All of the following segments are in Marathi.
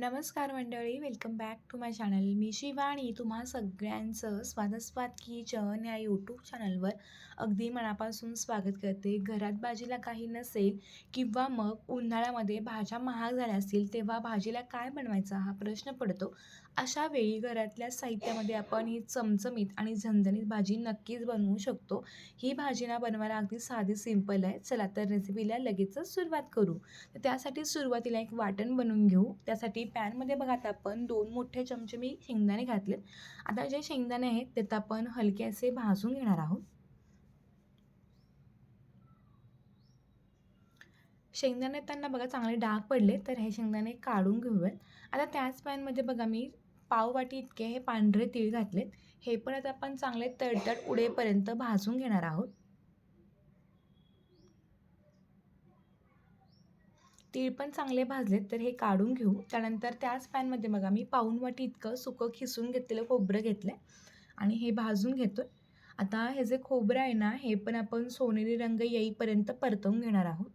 नमस्कार मंडळी welcome back to my channel मी शिवाणी तुम्हा सगळ्यांचं स्वादस्वाद किचन या यूट्यूब चॅनलवर अगदी मनापासून स्वागत करते. घरात भाजीला काही नसेल किंवा मग उन्हाळ्यामध्ये भाज्या महाग झाल्या असतील तेव्हा भाजीला काय बनवायचा हा प्रश्न पडतो. अशा वेळी घरातल्या साहित्यामध्ये आपण ही चमचमीत आणि झणझणीत भाजी नक्कीच बनवू शकतो. ही भाजी ना बनवायला अगदी साधी सिंपल आहे. चला तर रेसिपीला लगेचच सुरुवात करू. तर त्यासाठी सुरुवातीला एक वाटण बनवून घेऊ. त्यासाठी पॅनमध्ये बघा आता आपण दोन मोठे चमचे मी शेंगदाणे घातलेत. आता जे शेंगदाणे आहेत त्यात आपण हलके असे भाजून घेणार आहोत. शेंगदाणे त्यांना बघा चांगले डाग पडले तर हे शेंगदाणे काढून घेऊयात. आता त्याच पॅनमध्ये बघा मी पाववाटी इतके हे पांढरे तीळ घातलेत हे पण आता आपण चांगले तडतड उडेपर्यंत भाजून घेणार आहोत. तीळ पण चांगले भाजलेत तर हे काढून घेऊ. त्यानंतर त्याच पॅनमध्ये बघा मी पाऊन वाटी इतकं सुकं खिसून घेतलेलं खोबरं घेतलं आहे आणि हे भाजून घेतो आता हे जे खोबरं आहे ना हे पण आपण सोनेरी रंग येईपर्यंत परतवून घेणार आहोत.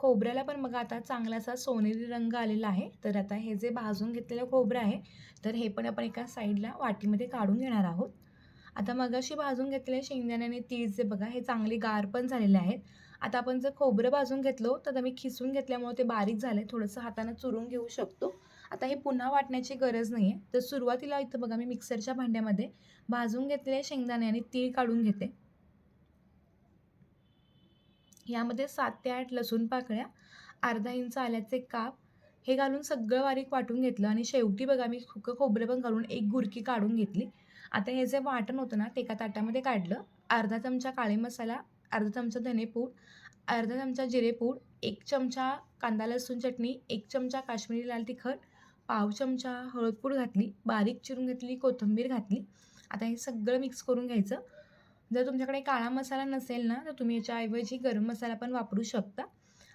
खोबऱ्याला पण बघा आता चांगलासा सोनेरी रंग आलेला आहे. तर आता हे जे भाजून घेतलेलं खोबरं आहे तर हे पण आपण एका साईडला वाटीमध्ये काढून घेणार आहोत. आता मगाशी भाजून घेतलेले शेंगदाणे आणि तीळ जे बघा हे चांगले गार पण झालेले आहेत. आता आपण जर खोबरं भाजून घेतलं तर आता मी खिसून घेतल्यामुळे ते बारीक झाले थोडंसं हातानं चुरून घेऊ शकतो. आता हे पुन्हा वाटण्याची गरज नाही आहे तर सुरुवातीला इथं बघा मी मिक्सरच्या भांड्यामध्ये भाजून घेतलेले शेंगदाणे आणि तीळ काढून घेते. यामध्ये सात ते आठ लसूण पाकळ्या अर्धा इंच आल्याचे काप हे घालून सगळं बारीक वाटून घेतलं आणि शेवटी बघा मी सुकं खोबरं पण घालून एक गुरकी काढून घेतली. आता हे जे वाटण होतं ना ते एका ताटामध्ये काढलं. अर्धा चमचा काळे मसाला अर्धा चमचा धनेपूड अर्धा चमचा जिरेपूड एक चमचा कांदा लसूण चटणी एक चमचा काश्मीरी लाल तिखट पाव चमचा हळदपूड घातली बारीक चिरून घेतली कोथिंबीर घातली. आता हे सगळं मिक्स करून घ्यायचं. जर तुमच्याकडे काळा मसाला नसेल ना तर तुम्ही याच्याऐवजी गरम मसाला पण वापरू शकता.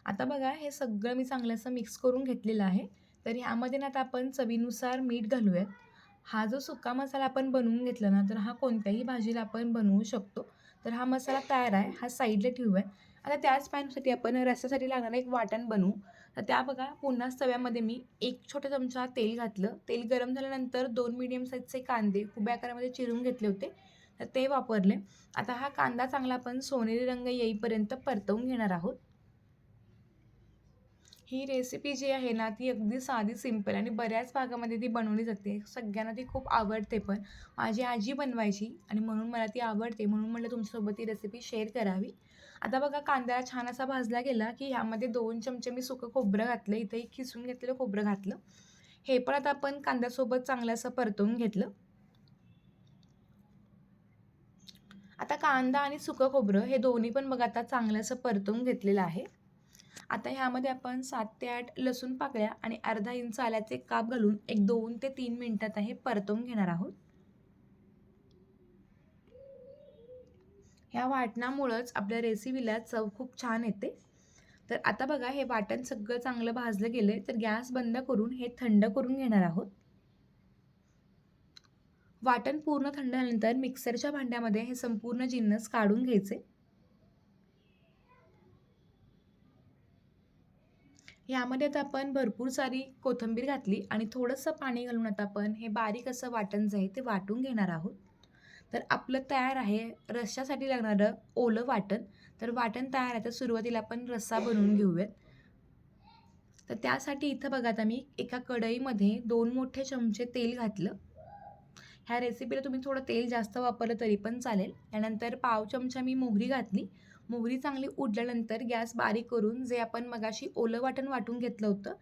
आता बघा हे सगळं मी चांगलं असं मिक्स करून घेतलेलं आहे. तर ह्यामध्ये ना आता आपण चवीनुसार मीठ घालूयात. हा जो सुका मसाला आपण बनवून घेतला ना तर हा कोणत्याही भाजीला आपण बनवू शकतो. तर हा मसाला तयार आहे हा साईडला ठेवूयात. आता त्याच पॅनसाठी आपण रस्त्यासाठी लागणारं एक वाटण बनवू. तर त्या बघा पुन्हा तव्यामध्ये मी एक छोटा चमचा तेल घातलं. तेल गरम झाल्यानंतर दोन मीडियम साईजचे कांदे उभ्या आकारामध्ये चिरून घेतले होते. तर ते वापरले. आता हा कांदा चांगला आपण सोनेरी रंग येईपर्यंत परतवून घेणार आहोत. ही रेसिपी जी आहे ना ती अगदी साधी सिंपल आणि बऱ्याच भागामध्ये ती बनवली जाते. सगळ्यांना ती खूप आवडते पण माझी आजी बनवायची आणि म्हणून मला ती आवडते. म्हणून म्हटलं तुमच्यासोबत ती रेसिपी शेअर करावी. आता बघा कांदा छान असा भाजला गेला की ह्यामध्ये दोन चमचे मी सुकं खोबरं घातलं. इथेही खिसून घेतलेलं खोबरं घातलं. हे पण आता आपण कांद्यासोबत चांगलं असं परतवून घेतलं. आता कांदा आणि सुकं खोबरं हे दोन्ही पण बघा आता चांगलं असं परतवून घेतलेलं आहे. आता ह्यामध्ये आपण सात ते आठ लसूण पाकळ्या आणि अर्धा इंच आल्याचे काप घालून एक दोन ते तीन मिनटात हे परतवून घेणार आहोत. ह्या वाटणामुळंच आपल्या रेसिपीला चव खूप छान येते. तर आता बघा हे वाटण सगळं चांगलं भाजलं गेलं तर गॅस बंद करून हे थंड करून घेणार आहोत. वाटण पूर्ण थंड झाल्यानंतर मिक्सरच्या भांड्यामध्ये हे संपूर्ण जिन्नस काढून घ्यायचे. यामध्ये आता आपण भरपूर सारी कोथिंबीर घातली आणि थोडंसं पाणी घालून आता आपण हे बारीक असं वाटण जे आहे ते वाटून घेणार आहोत. तर आपलं तयार आहे रश्श्यासाठी लागणारं ओलं वाटण. तर वाटण तयार आहे तर सुरुवातीला आपण रस्सा बनवून घेऊयात. तर त्यासाठी इथं बघा आता मी एका कढईमध्ये दोन मोठे चमचे तेल घातलं. ह्या रेसिपीला तुम्ही थोडं तेल जास्त वापरलं तरी पण चालेल. त्यानंतर पाव चमचा मी मोहरी घातली. मोहरी चांगली उडल्यानंतर गॅस बारीक करून जे आपण मगाशी ओलं वाटण वाटून घेतलं होतं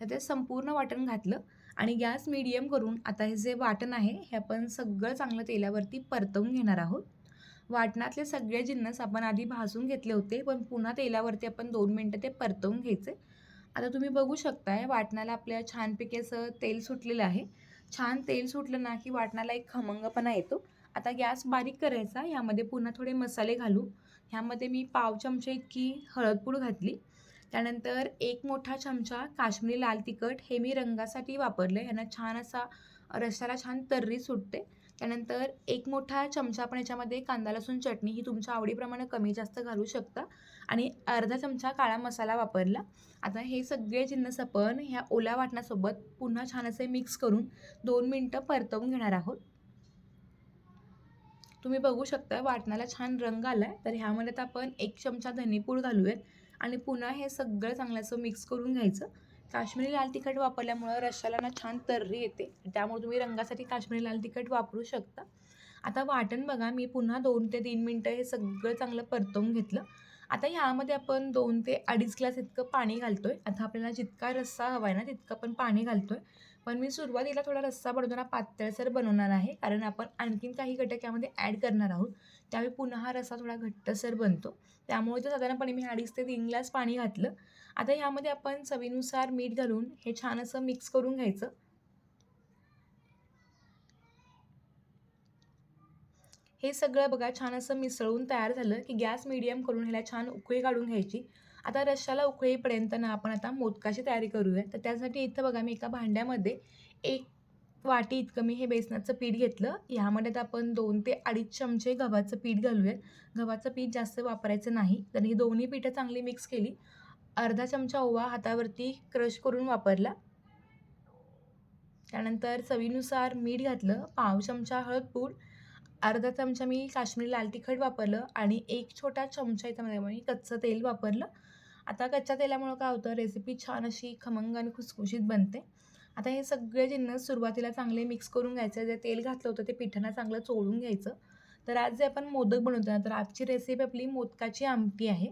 तर ते संपूर्ण वाटण घातलं आणि गॅस मिडियम करून आता हे जे वाटण आहे हे आपण सगळं चांगलं तेलावरती परतवून घेणार आहोत. वाटणातले सगळे जिन्नस आपण आधी भाजून घेतले होते पण पुन्हा तेलावरती आपण दोन मिनटं ते परतवून घ्यायचे. आता तुम्ही बघू शकताय वाटणाला आपल्या छानपैकी असं तेल सुटलेलं आहे. छान तेल सुटलं ना की वाटणाला एक खमंगपणा येतो. आता गॅस बारीक करायचा यामध्ये पुन्हा थोडे मसाले घालू. ह्यामध्ये मी पाव चमचा इतकी हळदपूड घातली. त्यानंतर एक मोठा चमचा काश्मीरी लाल तिखट हे मी रंगासाठी वापरलं ह्यानं छान असा रश्याला छान तर्री सुटते. त्यानंतर एक मोठा चमचा आपण याच्यामध्ये कांदा लसूण चटणी ही तुमच्या आवडीप्रमाणे कमी जास्त घालू शकता. आणि अर्धा चमचा काळा मसाला वापरला. आता हे सगळे जिन्नस आपण ह्या ओल्या वाटणासोबत पुन्हा छान असे मिक्स करून दोन मिनटं परतवून घेणार आहोत. तुम्ही बघू शकता वाटणाला छान रंग आला आहे तर ह्यामध्ये आता आपण एक चमचा धनेपूड घालूयात. आणि पुन्हा हे सगळं चांगलं असं मिक्स करून घ्यायचं. काश्मीरी लाल तिखट वापरल्यामुळं रश्श्याला ना छान तर्री येते. त्यामुळे तुम्ही रंगासाठी काश्मीरी लाल तिखट वापरू शकता. आता वाटण बघा मी पुन्हा दोन ते तीन मिनटं हे सगळं चांगलं परतवून घेतलं. आता ह्यामध्ये आपण दोन ते अडीच ग्लास इतकं पाणी घालतो आहे आता आपल्याला जितका रस्सा हवा आहे ना तितकं आपण पाणी घालतो आहे पण मी सुरुवातीला थोडा रस्सा बनवताना पातळसर बनवणार आहे. कारण आपण आणखीन काही घटक यामध्ये ॲड करणार आहोत. त्यावेळी पुन्हा हा रस्सा थोडा घट्टसर बनतो. त्यामुळे तर साधारणपणे मी अडीच ते तीन ग्लास पाणी घातलं. आता ह्यामध्ये आपण चवीनुसार मीठ घालून हे छान असं मिक्स करून घ्यायचं. हे सगळं बघा छान असं मिसळून तयार झालं की गॅस मिडियम करून ह्याला छान उकळी काढून घ्यायची. आता रश्शाला उकळीपर्यंत ना आपण आता मोदकाची तयारी करूया. तर त्यासाठी इथं बघा मी एका भांड्यामध्ये एक वाटी इतकं मी हे बेसनाचं पीठ घेतलं. ह्यामध्ये आपण दोन ते अडीच चमचे गव्हाचं पीठ घालूयात. गव्हाचं पीठ जास्त वापरायचं नाही. तर ही दोन्ही पीठं चांगली मिक्स केली. अर्धा चमचा ओवा हातावरती क्रश करून वापरला. त्यानंतर चवीनुसार मीठ घातलं. पाव चमचा हळद पूड. अर्धा चमचा मी काश्मीरी लाल तिखट वापरलं. आणि एक छोटा चमचा याच्यामध्ये मी कच्चं तेल वापरलं. आता कच्च्या तेलामुळं काय होतं? रेसिपी छान अशी खमंग आणि खुसखुशीत बनते. आता हे सगळे जिन्नस सुरुवातीला चांगले मिक्स करून घ्यायचे जे तेल घातलं होतं ते पिठांना चांगलं चोळून घ्यायचं. तर आज जे आपण मोदक बनवतो ना तर आजची रेसिपी आपली मोदकाची आमटी आहे.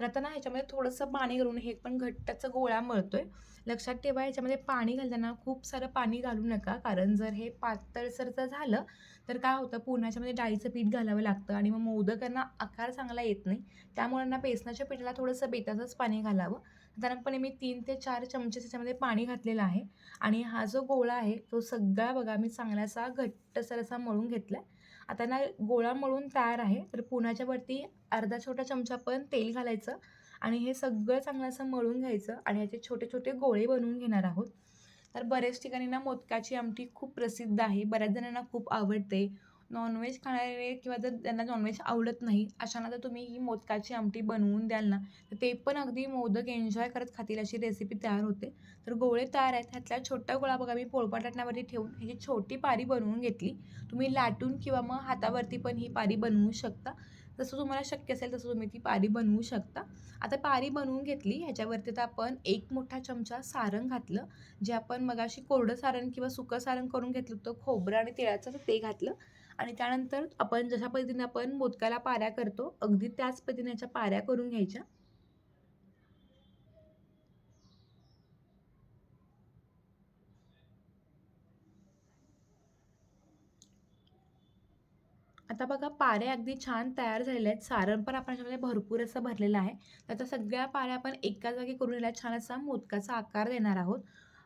तर आता ना ह्याच्यामध्ये थोडंसं पाणी घालून हे पण घट्टाचा गोळा मळतो आहे लक्षात ठेवा ह्याच्यामध्ये पाणी घालताना खूप सारं पाणी घालू नका. कारण जर हे पातळसरचं झालं तर काय होतं पुरणाच्यामध्ये डाळीचं पीठ घालावं लागतं आणि मग मोदकांना आकार चांगला येत नाही. त्यामुळे ना बेसनाच्या पिठाला थोडंसं बेताचंच पाणी घालावं. साधारणपणे मी तीन ते चार चमचे त्याच्यामध्ये पाणी घातलेलं आहे. आणि हा जो गोळा आहे तो सगळा बघा मी चांगलासा घट्टसर असा मळून घेतला आहे आता ना गोळा मळून तयार आहे तर पुण्याच्या वरती अर्धा छोटा चमचा पण तेल घालायचं आणि हे सगळं चांगलं असं मळून घ्यायचं आणि याचे छोटे छोटे गोळे बनवून घेणार आहोत. तर बऱ्याच ठिकाणी ना मोदकाची आमटी खूप प्रसिद्ध आहे. बऱ्याच जणांना खूप आवडते. नॉनव्हेज खाणारे किंवा जर त्यांना नॉनव्हेज आवडत नाही अशांना जर तुम्ही ही मोदकाची आमटी बनवून द्याल ना. तर ते पण अगदी मोदक एन्जॉय करत खातील अशी रेसिपी तयार होते. तर गोळे तयार आहेत ह्यातला छोटा गोळा बघा मी पोळपाट लाटण्यावरती ठेवून ह्याची छोटी पारी बनवून घेतली. तुम्ही लाटून किंवा मग हातावरती पण ही पारी बनवू शकता. जसं तुम्हाला शक्य असेल तसं तुम्ही ती पारी बनवू शकता. आता पारी बनवून घेतली ह्याच्यावरती तर आपण एक मोठा चमचा सारण घातलं. जे आपण मगाशी कोरडं सारण किंवा सुकं सारण करून घेतलं होतं खोबरं आणि तिळाचं ते घातलं. आणि त्यानंतर आपण जशा पद्धतीने आपण मोदकाला पाऱ्या करतो अगदी त्याच पद्धतीने याच्या पाऱ्या करून घ्यायच्या. आता बघा पाऱ्या अगदी छान तयार झालेल्या आहेत. सारण पण आपण याच्यामध्ये भरपूर असं भरलेलं आहे. तर सगळ्या पाऱ्या आपण एका जागी करून छान असा मोदकाचा आकार देणार आहोत.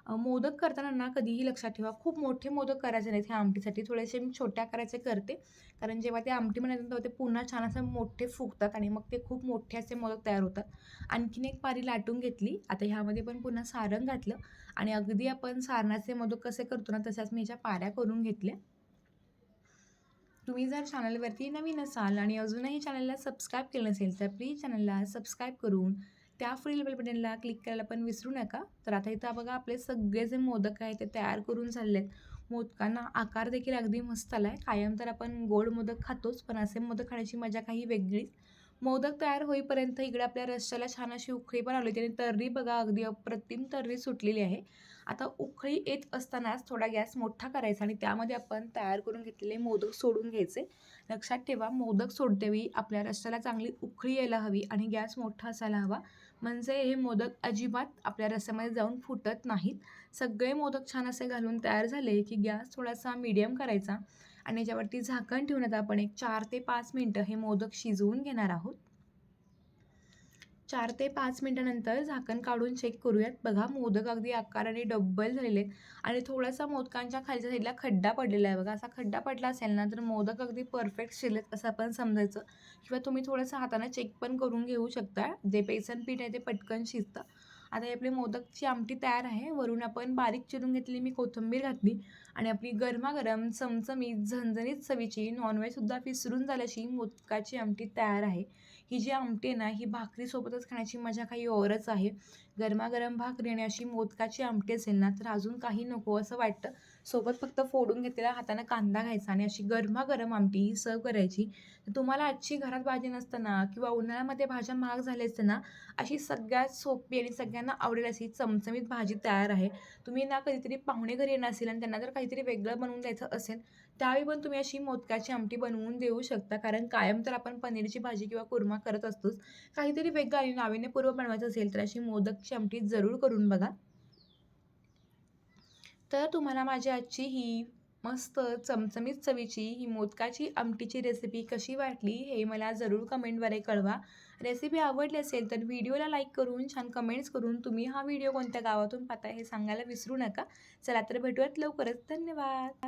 मोदक करताना ना कधीही लक्षात ठेवा. खूप मोठे मोदक करायचे नाहीत ह्या आमटीसाठी. थोडेसे मी छोट्या करायचे करते. कारण जेव्हा ते आमटी बनवतात तेव्हा ते पुन्हा छान असं मोठे फुगतात आणि मग ते खूप मोठे असे मोदक तयार होतात. आणखीन एक पारी लाटून घेतली. आता ह्यामध्ये पण पुन्हा सारण घातलं. आणि अगदी आपण सारणाचे मोदक कसे करतो ना तशाच मी ह्याच्या पाऱ्या करून घेतल्या. तुम्ही जर चॅनलवरती नवीन असाल आणि अजूनही चॅनलला सबस्क्राईब केलं नसेल तर प्लीज चॅनलला सबस्क्राईब करून त्या फ्रील बेल बटनला क्लिक करायला पण विसरू नका. तर आता इथं बघा आपले सगळे जे मोदक आहेत ते तयार करून झालेत मोदकांना आकार देखील अगदी मस्त आला आहे कायम तर आपण गोड मोदक खातोच पण असे मोदक खाण्याची मजा काही वेगळीच. मोदक तयार होईपर्यंत इकडे आपल्या रश्श्याला छान अशी उखळी पण आली त्याने तर्री बघा अगदी अप्रतिम तर्री सुटलेली आहे. आता उखळी येत असतानाच थोडा गॅस मोठा करायचा आणि त्यामध्ये आपण तयार करून घेतलेले मोदक सोडून घ्यायचे. लक्षात ठेवा मोदक सोडतेवेळी आपल्या रस्त्याला चांगली उखळी यायला हवी आणि गॅस मोठा असायला हवा. म्हणजे हे मोदक अजिबात आपल्या रस्त्यामध्ये जाऊन फुटत नाहीत. सगळे मोदक छान असे घालून तयार झाले की गॅस थोडासा मीडियम करायचा. आणि याच्यावरती झाकण ठेवून आता आपण एक चार ते पाच मिनटं हे मोदक शिजवून घेणार आहोत. चार ते पाच मिनटानंतर झाकण काढून चेक करूयात. बघा मोदक अगदी आकाराने डब्बल झालेले आहेत. आणि थोडासा मोदकांच्या खालच्या साईडला खड्डा पडलेला आहे बघा. असा खड्डा पडला असेल ना तर मोदक अगदी परफेक्ट शिलेत असं आपण समजायचं. किंवा तुम्ही थोडंसं हाताने चेक पण करून घेऊ शकता. जे बेसन पीठ आहे ते पटकन शिजतं. आता ही आपली मोदकची आमटी तयार आहे. वरून आपण बारीक चिरून घेतली मी कोथिंबीर घातली आणि आपली गरमागरम चमचमीत झणझणीत चवीची नॉनव्हेजसुद्धा विसरून झाल्याची मोदकाची आमटी तयार आहे. ही जी आमटी आहे ना ही भाकरीसोबतच खाण्याची मजा काही औरच आहे. गरमागरम भाकरी आणि अशी मोदकाची आमटी असेल ना तर अजून काही नको असं वाटतं. सोबत फक्त फोडून घेतलेल्या हाताने कांदा घ्यायचा आणि अशी गरमागरम आमटी ही सर्व करायची. तर तुम्हाला आजची घरात भाजी नसताना किंवा उन्हाळ्यामध्ये भाज्या महाग झाल्या असताना अशी सगळ्यात सोपी आणि सगळ्यांना आवडेल अशी चमचमीत भाजी तयार आहे. तुम्ही ना कधीतरी पाहुणे घरी येणार असेल आणि त्यांना जर काहीतरी वेगळं बनवून द्यायचं असेल त्यावेळी पण तुम्ही अशी मोदकाची आमटी बनवून देऊ शकता. कारण कायम तर आपण पनीरची भाजी किंवा कुर्मा करत असतोच. काहीतरी वेगळं आणि नाविन्यपूर्व बनवायचं असेल तर अशी मोदकची आमटी जरूर करून बघा. तर तुम्हाला माझी आजची ही मस्त चमचमीत चवीची ही मोदकाची आमटीची रेसिपी कशी वाटली हे मला जरूर कमेंटद्वारे कळवा. रेसिपी आवडली असेल तर व्हिडिओला लाईक करून छान कमेंट्स करून तुम्ही हा व्हिडिओ कोणत्या गावातून पाहता हे सांगायला विसरू नका. चला तर भेटूयात लवकरच. धन्यवाद.